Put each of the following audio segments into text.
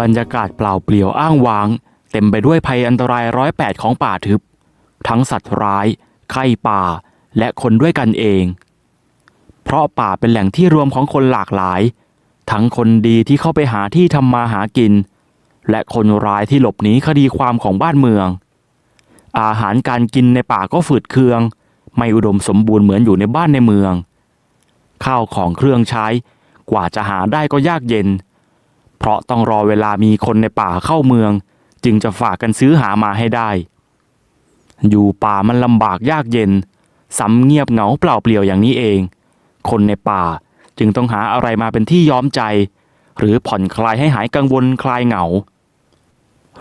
บรรยากาศเปล่าเปลี่ยวอ้างว้าง เต็มไปด้วยภัยอันตรายร้อยแปดของป่าทึบ ทั้งสัตว์ร้าย ไข้ป่า และคนด้วยกันเอง เพราะป่าเป็นแหล่งที่รวมของคนหลากหลาย ทั้งคนดีที่เข้าไปหาที่ทำมาหากิน และคนร้ายที่หลบหนีคดีความของบ้านเมือง อาหารการกินในป่าก็ฝืดเคือง ไม่อุดมสมบูรณ์เหมือนอยู่ในบ้านในเมือง ข้าวของเครื่องใช้ กว่าจะหาได้ก็ยากเย็น เพราะต้องรอเวลามีคนในป่าเข้าเมือง จึงจะฝากกันซื้อหามาให้ได้ อยู่ป่ามันลำบากยากเย็นสำเงียบเหงาเปล่าเปลี่ยวอย่างนี้เอง คนในป่าจึงต้องหาอะไรมาเป็นที่ย้อมใจ หรือผ่อนคลายให้หายกังวลคลายเหงา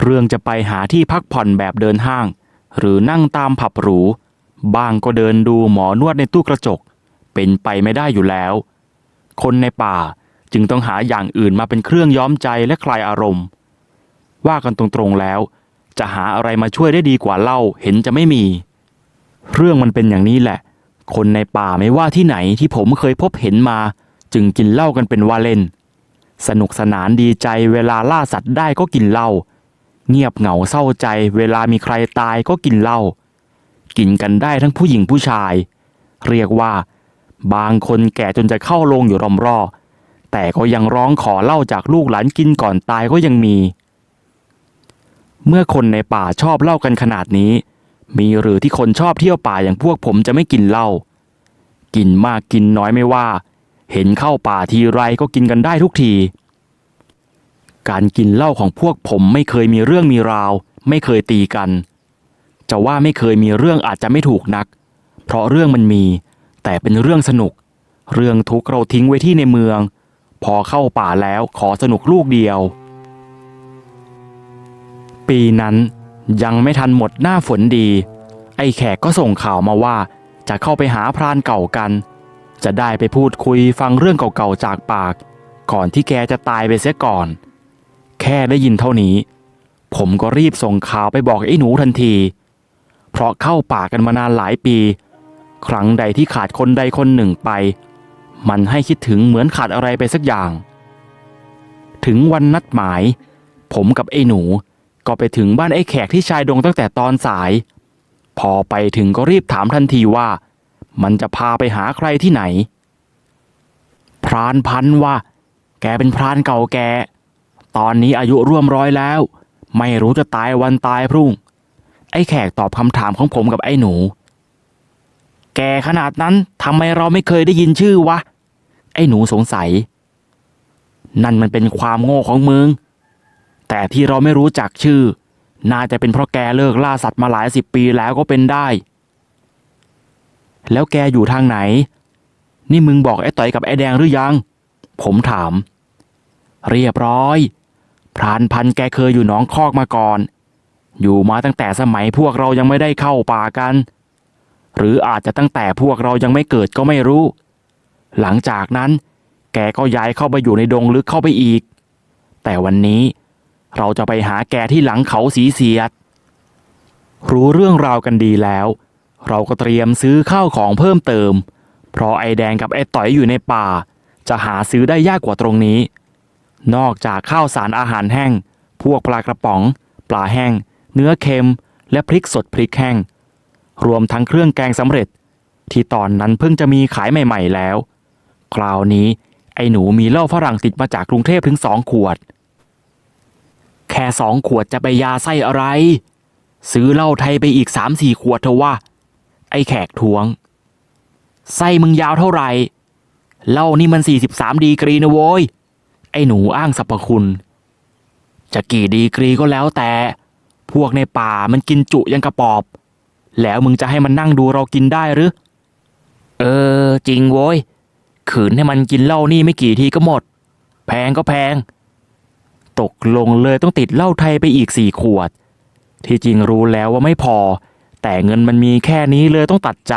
เรื่องจะไปหาที่พักผ่อนแบบเดินห้าง หรือนั่งตามผับหรูบ้างก็เดินดูหมอนวดในตู้กระจก เป็นไปไม่ได้อยู่แล้ว คนในป่า จึงต้องหาอย่างอื่นมาเป็นเครื่องย้อมใจและคลายอารมณ์ ว่ากันตรงๆแล้ว จะหาอะไรมาช่วยได้ดีกว่าเล้าเห็นจะไม่มี เรื่องมันเป็นอย่างนี้แหละ คนในป่าไม่ว่าที่ไหนที่ผมเคยพบเห็นมา จึงกินเหล้ากันเป็นว่าเล่น สนุกสนานดีใจเวลาล่าสัตว์ได้ก็กินเหล้าเงียบเหงาเศร้าใจ เวลามีใครตายก็กินเหล้ากินกันได้ทั้งผู้หญิงผู้ชาย เรียกว่า บางคนแก่จนจะเข้าโรงอยู่รอมรอ แต่ก็ยังร้องขอเหล้าจากลูกหลานกินก่อนตายก็ยังมี เมื่อคนในป่าชอบเหล้ากันขนาดนี้ มีหรือที่คนชอบเที่ยวป่าอย่างพวกผมจะไม่กินเหล้ากินมากกินน้อยไม่ว่า เห็นเข้าป่าทีไรก็กินกันได้ทุกที การกินเหล้าของพวกผมไม่เคยมีเรื่องมีราว ไม่เคยตีกัน จะว่าไม่เคยมีเรื่องอาจจะไม่ถูกนัก เพราะเรื่องมันมี แต่เป็นเรื่องสนุก เรื่องทุกเราทิ้งไว้ที่ในเมือง พอเข้าป่าแล้วขอสนุกลูกเดียว ปีนั้นยังไม่ทันหมดหน้าฝนดี ไอ้แขกก็ส่งข่าวมาว่า จะเข้าไปหาพรานเก่ากัน จะได้ไปพูดคุยฟังเรื่องเก่าๆจากปาก ก่อนที่แกจะตายไปเสียก่อน แค่ได้ยินเท่านี้ ผมก็รีบส่งข่าวไปบอกไอ้หนูทันที เพราะเข้าป่ากันมานานหลายปี ครั้งใดที่ขาดคนใดคนหนึ่งไป มันให้คิดถึงเหมือนขาดอะไรไปสักอย่าง ถึงวันนัดหมาย ผมกับไอ้หนู ก็ไปถึงบ้านไอ้แขกที่ชายดงตั้งแต่ตอนสาย พอไปถึงก็รีบถามทันทีว่า มันจะพาไปหาใครที่ไหน พรานพันว่า แกเป็นพรานเก่าแก ตอนนี้อายุร่วมร้อยแล้ว ไม่รู้จะตายวันตายพรุ่ง ไอ้แขกตอบคำถามของผมกับไอ้หนู แกขนาดนั้นทำไมเราไม่เคยได้ยินชื่อวะ ไอ้หนูสงสัย นั่นมันเป็นความโง่ของมึง แต่ที่เราไม่รู้จักชื่อ น่าจะเป็นเพราะแกเลิกล่าสัตว์มาหลายสิบปีแล้วก็เป็นได้ แล้วแกอยู่ทางไหน นี่มึงบอกไอ้ต่อยกับไอ้แดงหรือยัง ผมถาม เรียบร้อย พรานพันธ์แกเคยอยู่หนองคอกมาก่อน อยู่มาตั้งแต่สมัยพวกเรายังไม่ได้เข้าป่ากัน หรืออาจจะตั้งแต่พวกเรายังไม่เกิดก็ไม่รู้ หลังจากนั้น แกก็ย้ายเข้าไปอยู่ในดงลึกเข้าไปอีก แต่วันนี้เราจะไปหาแกที่หลังเขาสีเสียด รู้เรื่องราวกันดีแล้ว เราก็เตรียมซื้อข้าวของเพิ่มเติม เพราะไอแดงกับไอต่อยอยู่ในป่า จะหาซื้อได้ยากกว่าตรงนี้ นอกจากข้าวสารอาหารแห้ง พวกปลากระป๋อง ปลาแห้ง เนื้อเค็ม และพริกสดพริกแห้ง รวมทั้งเครื่องแกงสำเร็จ ที่ตอนนั้นเพิ่งจะมีขายใหม่ ๆ แล้ว คราวนี้ไอ้หนูมีเหล้าฝรั่งติดมาจากกรุงเทพถึงสองขวด แค่สองขวดจะไปยาไส้อะไร ซื้อเหล้าไทยไปอีกสามสี่ขวดเถอะว่า ไอ้แขกทวง ไส้มึงยาวเท่าไหร่เหล้านี่มันสี่สิบสามดีกรีนะโว้ย ไอ้หนูอ้างสรรพคุณ จะกี่ดีกรีก็แล้วแต่ พวกในป่ามันกินจุยังกระปอบ แล้วมึงจะให้มันนั่งดูเรากินได้หรือ เออ จริงโว้ย ขืนให้มันกินเหล้านี่ไม่กี่ทีก็หมด แพงก็แพง ตกลงเลยต้องติดเหล้าไทยไปอีกสี่ขวด ที่จริงรู้แล้วว่าไม่พอ แต่เงินมันมีแค่นี้เลยต้องตัดใจ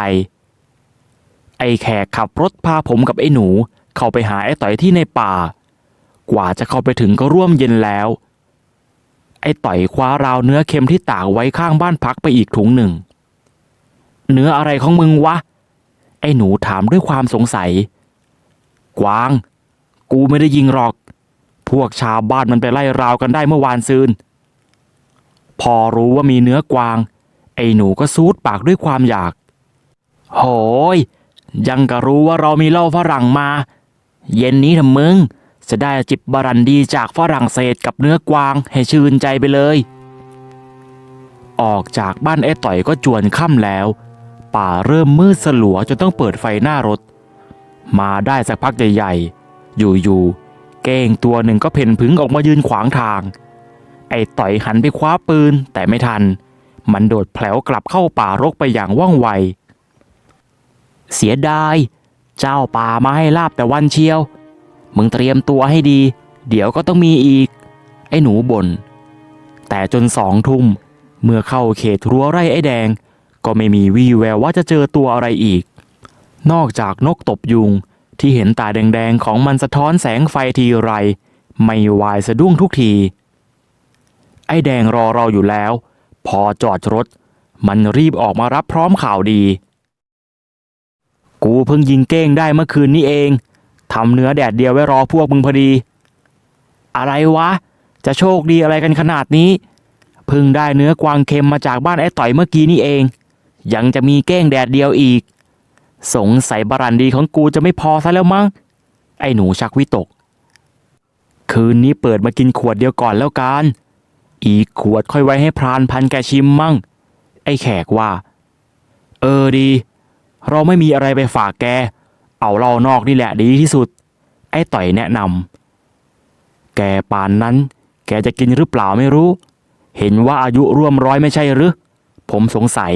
ไอ้แขกขับรถพาผมกับไอ้หนู เข้าไปหาไอ้ต่อยที่ในป่า กว่าจะเข้าไปถึงก็ร่วมเย็นแล้ว ไอ้ต่อยคว้าราวเนื้อเค็มที่ตากไว้ข้างบ้านพักไปอีกถุงหนึ่ง เนื้ออะไรของมึงวะ ไอ้หนูถามด้วยความสงสัย กวาง กูไม่ได้ยิงหรอก พวกชาวบ้านมันไปไล่ราวกันได้เมื่อวานซืน พอรู้ว่ามีเนื้อกวาง ไอ้หนูก็ซูดปากด้วยความอยาก โหย ยังก็รู้ว่าเรามีเหล้าฝรั่งมา เย็นนี้ทำมึง จะได้จิบบรันดีจากฝรั่งเศสกับเนื้อกวางให้ชื่นใจไปเลยออกจากบ้านไอ้ต่อยก็จวนค่ำแล้ว ป่าเริ่มมืดสลัวจนต้องเปิดไฟหน้ารถ มาได้สักพักใหญ่ๆ อยู่ๆ เก้งตัวหนึ่งก็เพ่นผึงออกมายืนขวางทาง ไอ้ต่อยหันไปคว้าปืนแต่ไม่ทัน มันโดดแผลวกลับเข้าป่ารกไปอย่างว่องไว เสียดาย เจ้าป่ามาให้ลาบแต่วันเชียว มึงเตรียมตัวให้ดี เดี๋ยวก็ต้องมีอีก ไอ้หนูบน่นแต่จนสองทุ่มเมื่อเข้าเขตรั้วไร่ไอ้แดง ก็ไม่มีวี่แววว่าจะเจอตัวอะไรอีก นอกจากนกตบยุงที่เห็นตาแดงๆของมันสะท้อนแสงไฟทีไร ไม่วายสะดุ้งทุกที ไอ้แดงรอเราอยู่แล้ว พอจอดรถ มันรีบออกมารับพร้อมข่าวดี กูเพิ่งยิงเก้งได้เมื่อคืนนี้เองทำเนื้อแดดเดียวไว้รอพวกมึงพอดี อะไรวะ จะโชคดีอะไรกันขนาดนี้ เพิ่งได้เนื้อกวางเค็มมาจากบ้านไอ้ต่อยเมื่อกี้นี่เอง ยังจะมีเก้งแดดเดียวอีก สงสัยบารันดีของกูจะไม่พอซะแล้วมั้ง ไอ้หนูชักวิตก คืนนี้เปิดมากินขวดเดียวก่อนแล้วกัน อีกขวดค่อยไว้ให้พรานพันแกชิมมั่ง ไอ้แขกว่า เออดี เราไม่มีอะไรไปฝากแก เอาเหล้านอกนี่แหละดีที่สุด ไอ้ต่อยแนะนำแกปานนั้น แกจะกินหรือเปล่าไม่รู้ เห็นว่าอายุร่วมร้อยไม่ใช่หรือ ผมสงสัย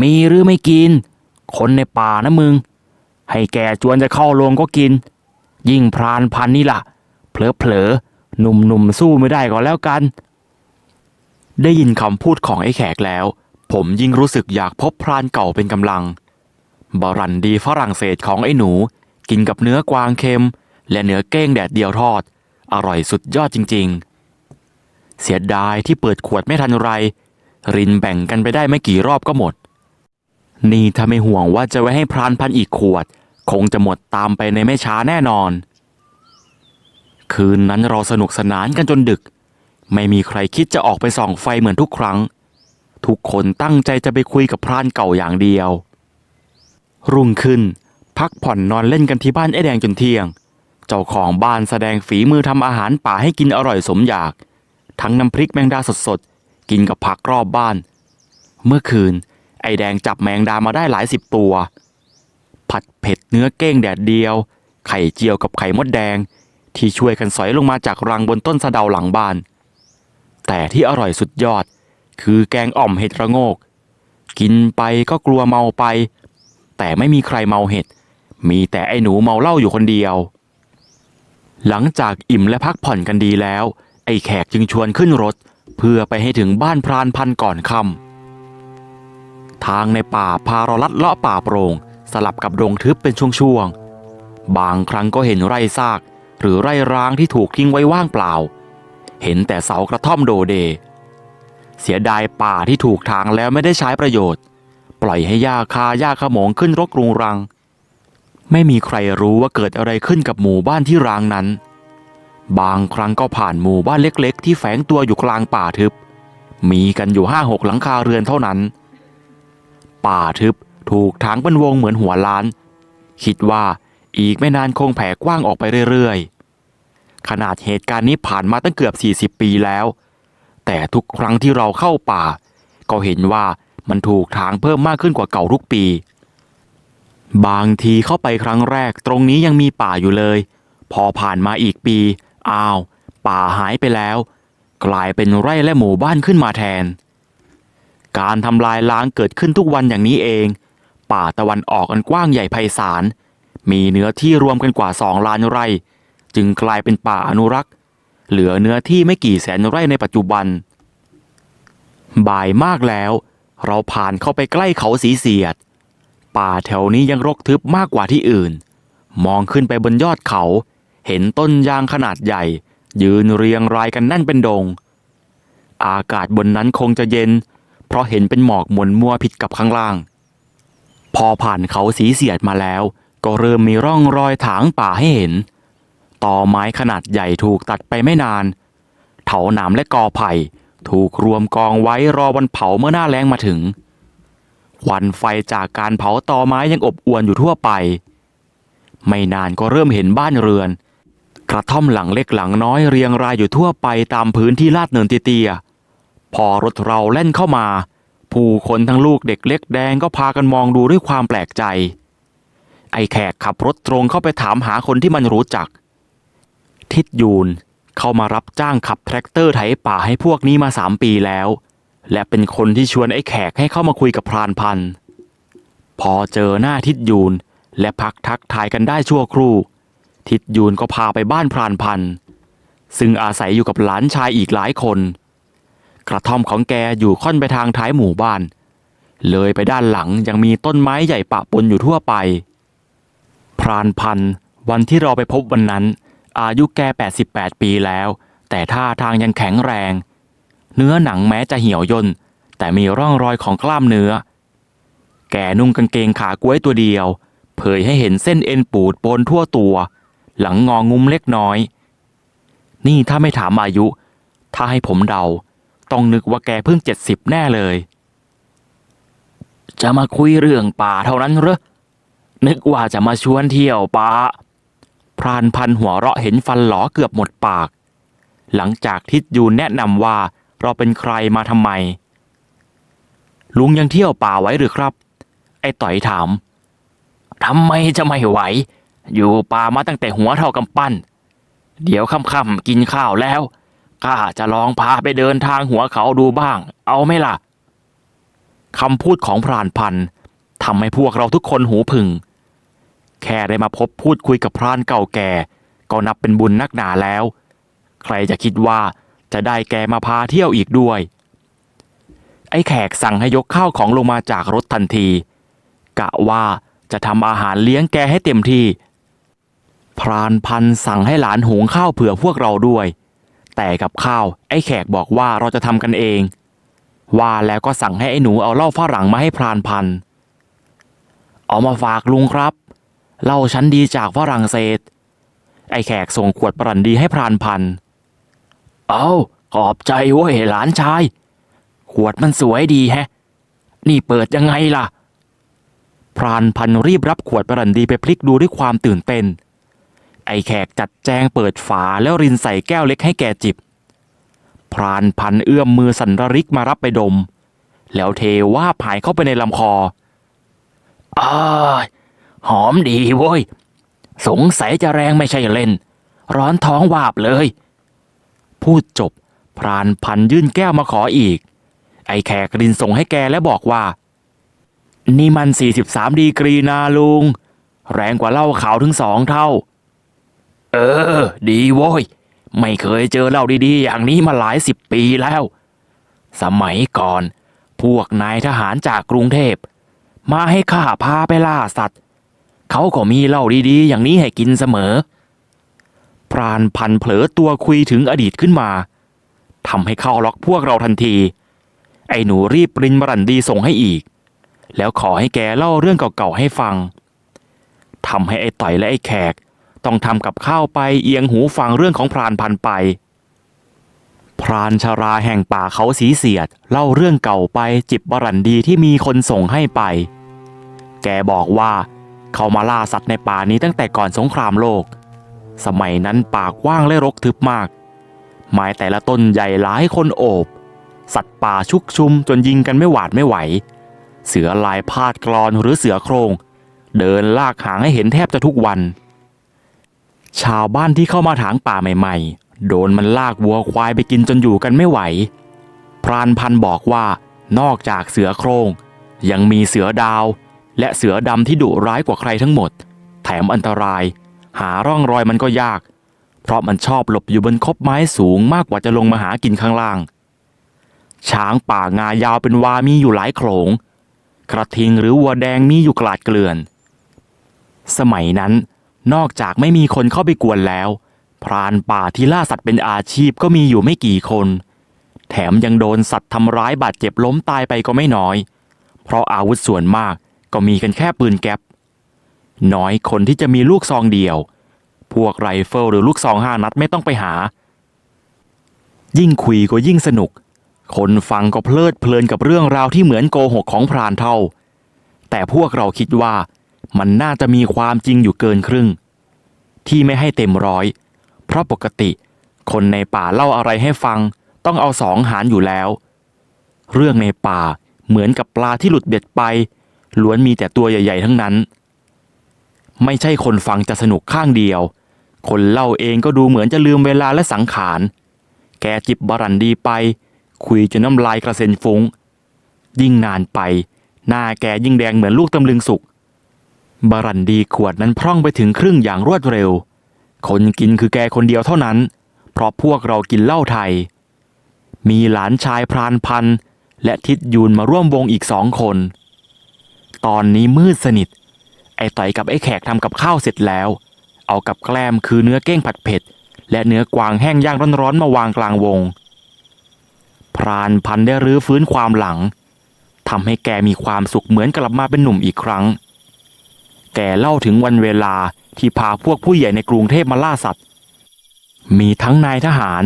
มีหรือไม่กิน คนในป่านะมึง ให้แกจวนจะเข้าโรงก็กิน ยิ่งพรานพันนี่ล่ะ เผลอๆหนุ่มๆสู้ไม่ได้ก็แล้วกัน ได้ยินคำพูดของไอ้แขกแล้ว ผมยิ่งรู้สึกอยากพบพรานเก่าเป็นกำลังบารันดีฝรั่งเศสของไอ้หนู กินกับเนื้อกวางเค็ม และเนื้อเก้งแดดเดียวทอด อร่อยสุดยอดจริง ๆ เสียดายที่เปิดขวดไม่ทันไร รินแบ่งกันไปได้ไม่กี่รอบก็หมด นี่ถ้าไม่ห่วงว่าจะไว้ให้พรานพันอีกขวด คงจะหมดตามไปในไม่ช้าแน่นอน คืนนั้นเราสนุกสนานกันจนดึก ไม่มีใครคิดจะออกไปส่องไฟเหมือนทุกครั้ง ทุกคนตั้งใจจะไปคุยกับพรานเก่าอย่างเดียว รุ่งขึ้น พักผ่อนนอนเล่นกันที่บ้านไอ้แดงจนเที่ยง เจ้าของบ้านแสดงฝีมือทำอาหารป่าให้กินอร่อยสมอยาก ทั้งน้ำพริกแมงดาสดๆกินกับผักรอบบ้าน เมื่อคืน ไอแดงจับแมงดามาได้หลายสิบตัว ผัดเผ็ดเนื้อเก้งแดดเดียว ไข่เจียวกับไข่มดแดง ที่ช่วยกันสอยลงมาจากรังบนต้นสะเดาหลังบ้าน แต่ที่อร่อยสุดยอด คือแกงอ่อมเห็ดระโงก กินไปก็กลัวเมาไป แต่ไม่มีใครเมาเห็ด มีแต่ไอ้หนูเมาเหล้าอยู่คนเดียว หลังจากอิ่มและพักผ่อนกันดีแล้ว ไอ้แขกจึงชวนขึ้นรถ เพื่อไปให้ถึงบ้านพรานพันก่อนค่ำ ทางในป่าพาเราลัดเลาะป่าโปร่งสลับกับดงทึบเป็นช่วงๆ บางครั้งก็เห็นไร่ซาก หรือไร่ร้างที่ถูกทิ้งไว้ว่างเปล่า เห็นแต่เสากระท่อมโดเด เสียดายป่าที่ถูกทางแล้วไม่ได้ใช้ประโยชน์ ปล่อยให้หญ้าคาหญ้าขโมงขึ้นรกรุงรัง ไม่มีใครรู้ว่าเกิดอะไรขึ้นกับหมู่บ้านที่ร้างนั้น บางครั้งก็ผ่านหมู่บ้านเล็ก ๆ ที่แฝงตัวอยู่กลางป่าทึบ มีกันอยู่ห้าหกหลังคาเรือนเท่านั้น ป่าทึบ ถูกถางเป็นวงเหมือนหัวล้าน คิดว่าอีกไม่นานคงแผ่กว้างออกไปเรื่อยๆ ขนาดเหตุการณ์นี้ผ่านมาตั้งเกือบ 40 ปีแล้ว แต่ทุกครั้งที่เราเข้าป่า ก็เห็นว่ามันถูกทางเพิ่มมากขึ้นกว่าเก่าทุกปี บางทีเข้าไปครั้งแรกตรงนี้ยังมีป่าอยู่เลย พอผ่านมาอีกปี อ้าว ป่าหายไปแล้ว กลายเป็นไร่และหมู่บ้านขึ้นมาแทน การทำลายล้างเกิดขึ้นทุกวันอย่างนี้เอง ป่าตะวันออกอันกว้างใหญ่ไพศาล มีเนื้อที่รวมกันกว่าสองล้านไร่ จึงกลายเป็นป่าอนุรักษ์ เหลือเนื้อที่ไม่กี่แสนไร่ในปัจจุบัน บ่ายมากแล้ว เราผ่านเข้าไปใกล้เขาสีเสียด ป่าแถวนี้ยังรกทึบมากกว่าที่อื่น มองขึ้นไปบนยอดเขา เห็นต้นยางขนาดใหญ่ ยืนเรียงรายกันแน่นเป็นดง อากาศบนนั้นคงจะเย็น เพราะเห็นเป็นหมอกหมนมัวผิดกับข้างล่าง พอผ่านเขาสีเสียดมาแล้ว ก็เริ่มมีร่องรอยถางป่าให้เห็นต่อไม้ขนาดใหญ่ถูกตัดไปไม่นาน เถาหนามและกอไผ่ถูกรวมกองไว้รอวันเผาเมื่อหน้าแล้งมาถึงควันไฟจากการเผาตอไม้ยังอบอวนอยู่ทั่วไป ไม่นานก็เริ่มเห็นบ้านเรือน กระท่อมหลังเล็กหลังน้อยเรียงรายอยู่ทั่วไปตามพื้นที่ลาดเนินเตี้ย พอรถเราแล่นเข้ามา ผู้คนทั้งลูกเด็กเล็กแดงก็พากันมองดูด้วยความแปลกใจ ไอ้แขกขับรถตรงเข้าไปถามหาคนที่มันรู้จัก ทิดยูนเข้ามารับจ้างขับแทรกเตอร์ไถป่าให้พวกนี้มาสามปีแล้ว และเป็นคนที่ชวนไอ้แขกให้เข้ามาคุยกับพรานพันธ์พอเจอหน้าทิดยูนและพักทักทายกันได้ชั่วครู่ ทิดยูนก็พาไปบ้านพรานพันธ์ซึ่งอาศัยอยู่กับหลานชายอีกหลายคน กระท่อมของแกอยู่ค่อนไปทางท้ายหมู่บ้าน เลยไปด้านหลังยังมีต้นไม้ใหญ่ปะปนอยู่ทั่วไป พรานพันวันที่เราไปพบวันนั้น อายุแก 88 ปีแล้ว แต่ท่าทางยังแข็งแรง เนื้อหนังแม้จะเหี่ยวย่นแต่มีร่องรอยของกล้ามเนื้อ แกนุ่งกางเกงขากล้วยตัวเดียว เผยให้เห็นเส้นเอ็นปูดปนทั่วตัว หลังงองุ้มเล็กน้อย นี่ถ้าไม่ถามอายุ ถ้าให้ผมเดา ต้องนึกว่าแกเพิ่งเจ็ดสิบแน่เลย จะมาคุยเรื่องป่าเท่านั้นเหรอ นึกว่าจะมาชวนเที่ยวป่า พรานพันหัวเราะเห็นฟันหลอเกือบหมดปาก หลังจากทิดยูนแนะนำว่าเราเป็นใครมาทำไม ลุงยังเที่ยวป่าไว้หรือครับ ไอ้ต่อยถามทำไมจะไม่ไหว อยู่ป่ามาตั้งแต่หัวเท่ากำปั้น เดี๋ยวค่ำๆกินข้าวแล้ว ข้าจะลองพาไปเดินทางหัวเขาดูบ้าง เอาไหมล่ะคำพูดของพรานพันทำให้พวกเราทุกคนหูผึ่งแค่ได้มาพบพูดคุยกับพรานเก่าแก่ ก็นับเป็นบุญนักหนาแล้ว ใครจะคิดว่าจะได้แกมาพาเที่ยวอีกด้วย ไอ้แขกสั่งให้ยกข้าวของลงมาจากรถทันที กะว่าจะทำอาหารเลี้ยงแกให้เต็มที่ พรานพันสั่งให้หลานหุงข้าวเผื่อพวกเราด้วย แต่กับข้าว ไอ้แขกบอกว่าเราจะทำกันเอง ว่าแล้วก็สั่งให้ไอ้หนูเอาเหล้าฝรั่งมาให้พรานพันเอามาฝากลุงครับเหล้าชั้นดีจากฝรั่งเศส ไอ้แขกส่งขวดบรันดีให้พรานพันเอาขอบใจเว้ยหลานชาย ขวดมันสวยดีแฮะ นี่เปิดยังไงล่ะ พรานพันรีบรับขวดบรันดีไปพลิกดูด้วยความตื่นเต้น ไอ้แขกจัดแจงเปิดฝาแล้วรินใส่แก้วเล็กให้แกจิบ พรานพันเอื้อมมือสันรริกมารับไปดม แล้วเทว่าผายเข้าไปในลำคออาหอมดีเว้ย สงสัยจะแรงไม่ใช่เล่น ร้อนท้องวาบเลย พูดจบ พรานพันยื่นแก้วมาขออีก ไอ้แขกรินส่งให้แกและบอกว่า นี่มัน 43 ดีกรีนาลุง แรงกว่าเหล้าขาวถึงสองเท่า เออ ดีโว้ย ไม่เคยเจอเหล้าดีๆ อย่างนี้มาหลายสิบปีแล้ว สมัยก่อน พวกนายทหารจากกรุงเทพ มาให้ข้าพาไปล่าสัตว์ เขาก็มีเหล้าดีๆ อย่างนี้ให้กินเสมอ พรานพันเผลอตัวคุยถึงอดีตขึ้นมาทำให้เข้าล็อกพวกเราทันที ไอ้หนูรีบปรินบรันดีส่งให้อีก แล้วขอให้แกเล่าเรื่องเก่าๆให้ฟังทำให้ไอ้ต่อยและไอ้แขก ต้องทำกับข้าวไปเอียงหูฟังเรื่องของพรานพันไป พรานชาราแห่งป่าเขาสีเสียด เล่าเรื่องเก่าไปจิบบรันดีที่มีคนส่งให้ไป แกบอกว่า เขามาล่าสัตว์ในป่านี้ตั้งแต่ก่อนสงครามโลก สมัยนั้นป่ากว้างและรกทึบมากไม้แต่ละต้นใหญ่หลายคนโอบ สัตว์ป่าชุกชุมจนยิงกันไม่หวาดไม่ไหว เสือลายพาดกรอนหรือเสือโครง เดินลากหางให้เห็นแทบจะทุกวัน ชาวบ้านที่เข้ามาถางป่าใหม่ ๆ โดนมันลากวัวควายไปกินจนอยู่กันไม่ไหว พรานพันบอกว่านอกจากเสือโครงยังมีเสือดาว และเสือดำที่ดุร้ายกว่าใครทั้งหมด แถมอันตราย หาร่องรอยมันก็ยาก เพราะมันชอบหลบอยู่บนคบไม้สูงมากกว่าจะลงมาหากินข้างล่าง ช้างป่างายาวเป็นวามีอยู่หลายโขลงกระทิงหรือวัวแดงมีอยู่กลาดเกลื่อน สมัยนั้น นอกจากไม่มีคนเข้าไปกวนแล้ว พรานป่าที่ล่าสัตว์เป็นอาชีพก็มีอยู่ไม่กี่คน แถมยังโดนสัตว์ทำร้ายบาดเจ็บล้มตายไปก็ไม่น้อย เพราะอาวุธส่วนมากก็มีกันแค่ปืนแก๊ปน้อยคนที่จะมีลูกซองเดียว พวกไรเฟิลหรือลูกซองห้านัดไม่ต้องไปหา ยิ่งคุยก็ยิ่งสนุก คนฟังก็เพลิดเพลินกับเรื่องราวที่เหมือนโกหกของพรานเท่า แต่พวกเราคิดว่า มันน่าจะมีความจริงอยู่เกินครึ่ง ที่ไม่ให้เต็มร้อย เพราะปกติ คนในป่าเล่าอะไรให้ฟัง ต้องเอาสองหารอยู่แล้ว เรื่องในป่าเหมือนกับปลาที่หลุดเบ็ดไป ล้วนมีแต่ตัวใหญ่ ๆ ทั้งนั้น ไม่ใช่คนฟังจะสนุกข้างเดียว คนเล่าเองก็ดูเหมือนจะลืมเวลาและสังขาร แกจิบบรันดีไป คุยจนน้ำลายกระเซ็นฟุง้ง ยิ่งนานไป หน้าแกยิ่งแดงเหมือนลูกตำลึงสุก บารันดีขวดนั้นพร่องไปถึงครึ่งอย่างรวดเร็ว คนกินคือแกคนเดียวเท่านั้น เพราะพวกเรากินเหล้าไทย มีหลานชายพรานพันธ์และทิดยูนมาร่วมวงอีกสองคน ตอนนี้มืดสนิท ไอ้ต่อยกับไอ้แขกทำกับข้าวเสร็จแล้ว เอากับแกล้มคือเนื้อเก้งผัดเผ็ด และเนื้อกวางแห้งย่างร้อนๆมาวางกลางวง พรานพันธ์ได้รื้อฟื้นความหลังทำให้แกมีความสุขเหมือนกลับมาเป็นหนุ่มอีกครั้ง แกเล่าถึงวันเวลาที่พาพวกผู้ใหญ่ในกรุงเทพมาล่าสัตว์ มีทั้งนายทหาร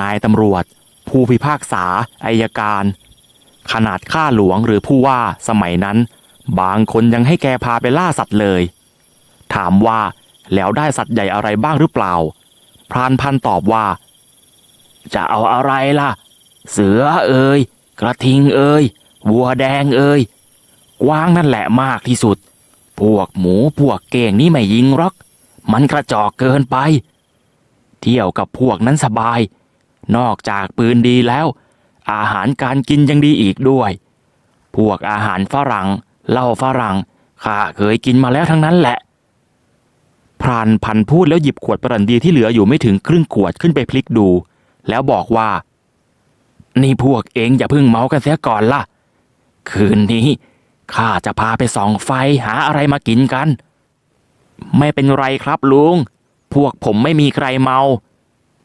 นายตำรวจ ผู้พิพากษาอายการ ขนาดข้าหลวงหรือผู้ว่าสมัยนั้น บางคนยังให้แกพาไปล่าสัตว์เลย ถามว่าแล้วได้สัตว์ใหญ่อะไรบ้างหรือเปล่า พรานพันตอบว่า จะเอาอะไรล่ะ เสือเอ่ยกระทิงเอ่ยวัวแดงเอ่ยกวางนั่นแหละมากที่สุด พวกหมูพวกเก่งนี่ไม่ยิงหรอก มันกระจอกเกินไป เที่ยวกับพวกนั้นสบาย นอกจากปืนดีแล้ว อาหารการกินยังดีอีกด้วย พวกอาหารฝรั่งเหล้าฝรั่งข้าเคยกินมาแล้วทั้งนั้นแหละ พรานพันพูดแล้วหยิบขวดปรันดีที่เหลืออยู่ไม่ถึงครึ่งขวดขึ้นไปพลิกดู แล้วบอกว่า นี่พวกเองอย่าเพิ่งเมากันเสียก่อนล่ะ คืนนี้ ข้าจะพาไปส่องไฟหาอะไรมากินกัน ไม่เป็นไรครับลุง พวกผมไม่มีใครเมา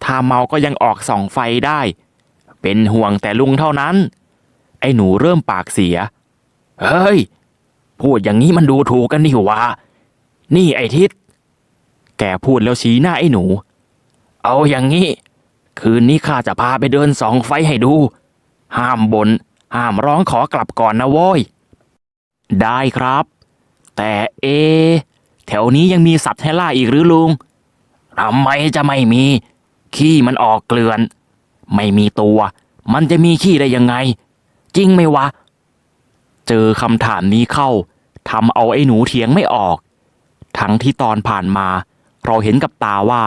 ถ้าเมาก็ยังออกส่องไฟได้ เป็นห่วงแต่ลุงเท่านั้น ไอ้หนูเริ่มปากเสีย เฮ้ย พูดอย่างนี้มันดูถูกกันนี่หวะนี่ไอ้ทิศ แกพูดแล้วชี้หน้าไอ้หนู เอาอย่างนี้ คืนนี้ข้าจะพาไปเดินส่องไฟให้ดู ห้ามบ่นห้ามร้องขอกลับก่อนนะโว้ย ได้ครับ แต่เอ แถวนี้ยังมีสัตว์ให้ล่าอีกหรือลุงทำไมจะไม่มี ขี้มันออกเกลื่อน ไม่มีตัว มันจะมีขี้ได้ยังไง จริงไหมวะ เจอคำถามนี้เข้าทำเอาไอ้หนูเถียงไม่ออก ทั้งที่ตอนผ่านมา เราเห็นกับตาว่า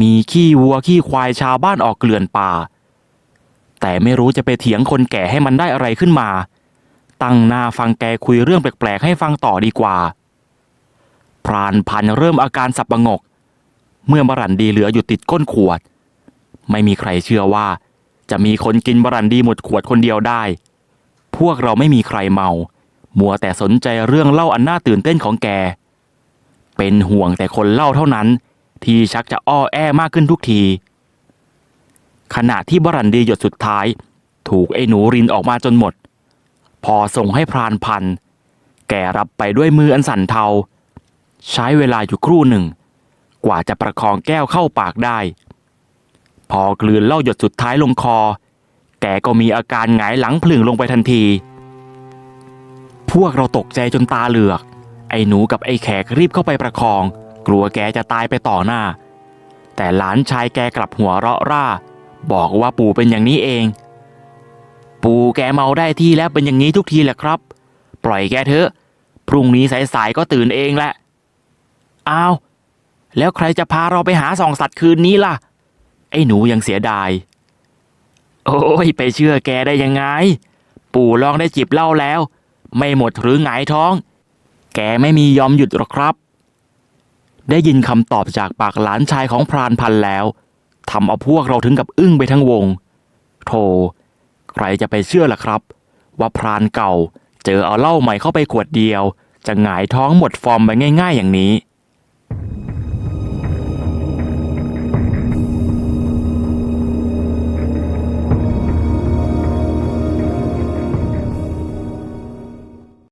มีขี้วัวขี้ควายชาวบ้านออกเกลื่อนป่า แต่ไม่รู้จะไปเถียงคนแก่ให้มันได้อะไรขึ้นมา ตั้งหน้าฟังแกคุยเรื่องแปลกๆให้ฟังต่อดีกว่า พรานพันเริ่มอาการสับประงก เมื่อบรันดีเหลืออยู่ติดก้นขวด ไม่มีใครเชื่อว่า จะมีคนกินบรันดีหมดขวดคนเดียวได้ พวกเราไม่มีใครเมา มัวแต่สนใจเรื่องเล่าอันน่าตื่นเต้นของแก เป็นห่วงแต่คนเล่าเท่านั้น ที่ชักจะอ้อแอมากขึ้นทุกที ขณะที่บรันดีหยดสุดท้าย ถูกไอ้หนูรินออกมาจนหมด พอส่งให้พรานพันแกรับไปด้วยมืออันสั่นเทา ใช้เวลาอยู่ครู่หนึ่ง กว่าจะประคองแก้วเข้าปากได้ พอกลืนเหล้าหยดสุดท้ายลงคอ แกก็มีอาการหงายหลังพลึงลงไปทันที พวกเราตกใจจนตาเหลือก ไอ้หนูกับไอ้แขกรีบเข้าไปประคอง กลัวแกจะตายไปต่อหน้า แต่หลานชายแกกลับหัวเราะร่า บอกว่าปู่เป็นอย่างนี้เอง ปู่แกเมาได้ที่แล้วเป็นอย่างนี้ทุกทีแหละครับ ปล่อยแกเถอะ พรุ่งนี้สายๆก็ตื่นเองแหละอ้าวแล้วใครจะพาเราไปหาส่องสัตว์คืนนี้ล่ะ ไอ้หนูยังเสียดาย โอ้ยไปเชื่อแกได้ยังไง ปู่ลองได้จิบเหล้าแล้ว ไม่หมดหรือหงายท้อง แกไม่มียอมหยุดหรอกครับ ได้ยินคำตอบจากปากหลานชายของพรานพันแล้วทำเอาพวกเราถึงกับอึ้งไปทั้งวงโธ่ ใครจะไปเชื่อล่ะครับ ว่าพรานเก่าเจอเอาเหล้าใหม่เข้าไปขวดเดียว จะหงายท้องหมดฟอร์มไปง่าย ๆ อย่างนี้